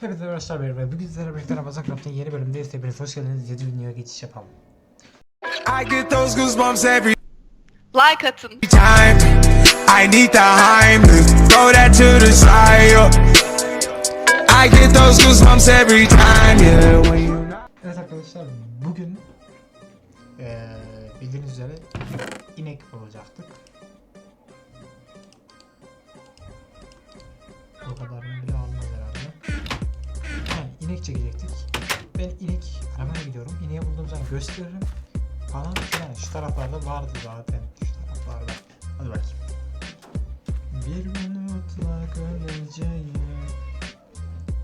Hepinize arkadaşlar merhaba. Bugün sizlerle birlikte Ramazan Craft'ın yeni bölümündeyiz. Hepiniz hoş geldiniz. Yedi videoya geçiş yapalım. I get those goosebumps every Like atın. time. I need the Heimlich, throw that to the side. I get those goosebumps every time, yeah. When you Evet arkadaşlar bugün eee bildiğiniz üzere inek olacaktık. Kadarını bile almaz herhalde. Yani inek çekecektik. Ben inek aramaya gidiyorum. İneği bulduğum zaman gösteririm. Falan filan. Şu taraflarda vardı zaten. Şu taraflarda. Hadi bakayım. Bir gün mutlak öleceğim.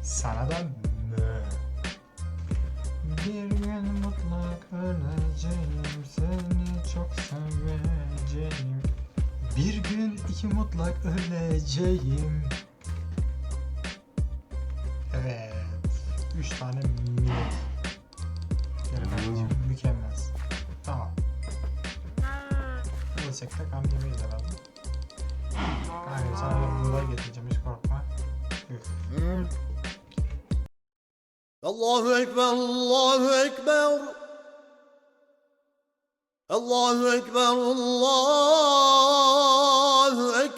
Sana da mı? Bir gün mutlak öleceğim Seni çok seveceğim Bir gün iki mutlak öleceğim Evet. Üç tane minik Gerçekten mükemmel. Tamam. Ölsek de kan yemeyiz herhalde. Kanka sana buğday getireceğim hiç korkma. Üf. Allahu Ekber, Allahu Ekber. Allahu Ekber, Allahu Ekber.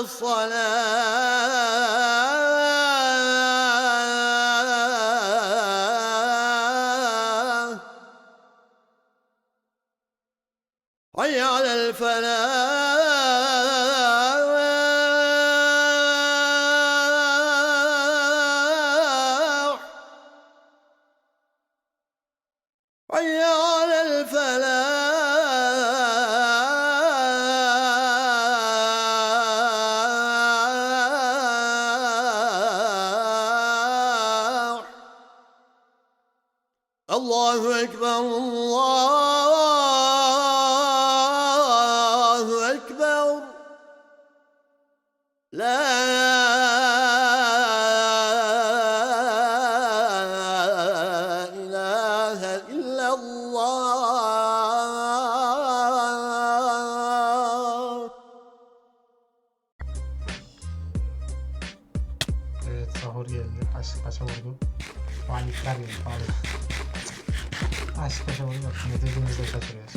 الصلاة. حي على الفلاح. Allahu Ekber, Allahu Ekber. La ilahe illallah. Evet sahur geldi. Kaç, kaça vurdu? Panikler geldi. Paşa vurdu yok. Ne dediğimizde şaşırıyoruz.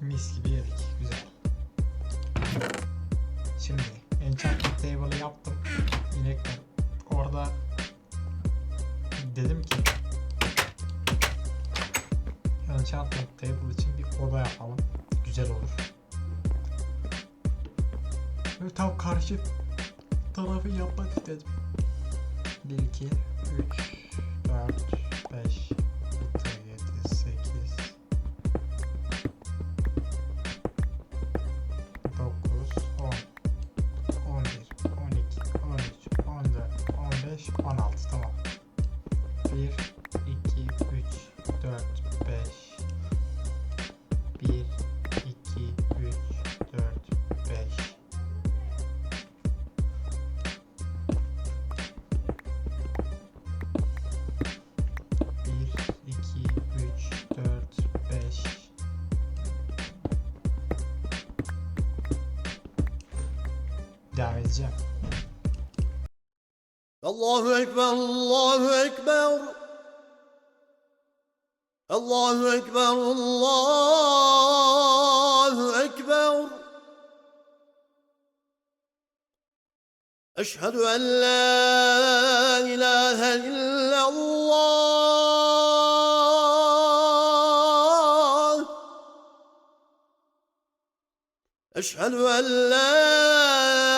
Mis gibi yedik. Güzel. Şimdi enchantment table'ı yaptım. İnekler. Orada dedim ki enchantment table için bir oda yapalım. Güzel olur. Ve tam karşı tarafı yapmak istedim. 1, 2, 3, 4, 5, Allahu Ekber, Allahu Ekber. Allahu Ekber, Allahu Ekber. Eşhedü en la ilahe illallah. أشهد أن لا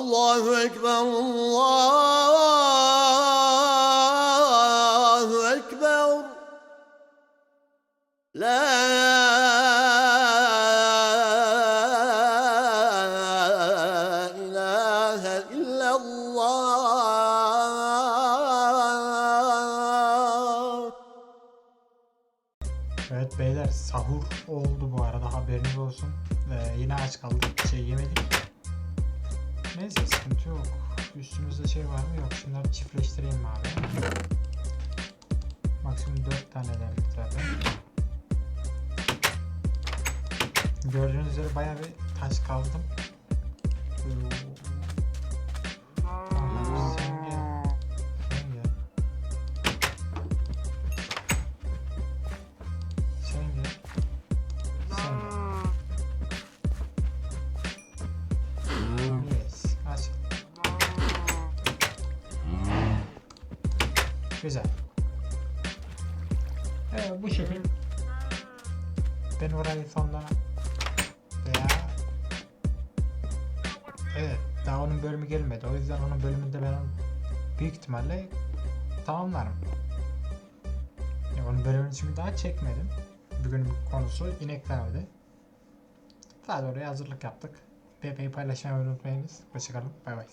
Allahu Ekber, Allahu Ekber. La ilahe illallah. Evet beyler sahur oldu bu arada haberiniz olsun. Ee, yine aç kaldık bir şey yemedik. Neyse sıkıntı yok. Üstümüzde şey var mı? Yok. Şunları çiftleştireyim abi. Maksimum 4 tane verdik zaten. Gördüğünüz üzere bayağı bir taş kazdım. Güzel. Evet bu şekil. Ben orayı sonra veya Evet daha onun bölümü gelmedi. O yüzden onun bölümünde ben büyük ihtimalle tamamlarım. Ya onun bölümünü şimdi daha çekmedim. Bugünün konusu ineklerdi. Sadece oraya hazırlık yaptık. Bebeği paylaşmayı unutmayınız. Hoşçakalın. Bay bay.